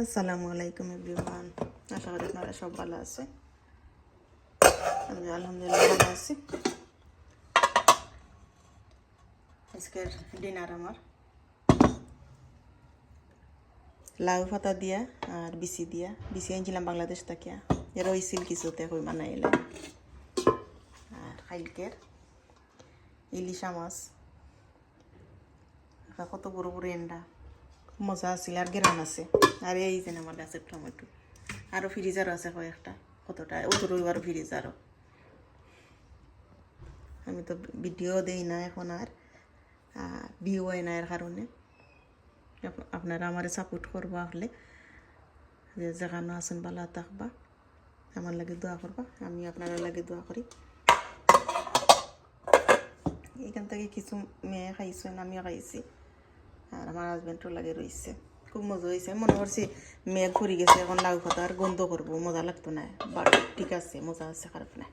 আসসালামু আলাইকুম এভরিওয়ান। আশা করি আপনারা সব ভালো আছে আমি আলহামদুলিল্লাহ ভালো আছি। আজকের ডিনার আমার। লাউ পাতা দিয়া আর বিসি দিয়া। বিসি আনছিলাম বাংলাদেশ থেকে। এর হয়েছিল কিছুতে কই বানাইলে আর খাইলকের ইলিশা মাছ কত বড় বড় এন্ডা। মজা আছিল আর গেরান আছে। আর এই যে আমার গাছের টমেটো আরও ফ্রিজারও আছে কয়েকটা, কতটা? ওদের আরও ফ্রিজারও আমি তো ভিডিও দেই না এখন আর ভিউ হয় না এর কারণে। আপ- আপনারা আমার সাপোর্ট করবা হলে, যে যেখানে আছেন ভালো থাকবা। আমার লাগে দোয়া করবা, আমি আপনারা লাগে দোয়া করি। এখান থেকে কিছু মেয়ে খাইছেন আমিও খাইছি। আর আমার হাজব্যান্ডও লাগে রয়েছে খুব মজা হয়েছে মনে করছি মেঘ ঘুরি গেছে, এখন লাউ আর গন্ধ করব, মজা লাগতো না। বাট ঠিক আছে, মজা আছে খারাপ না।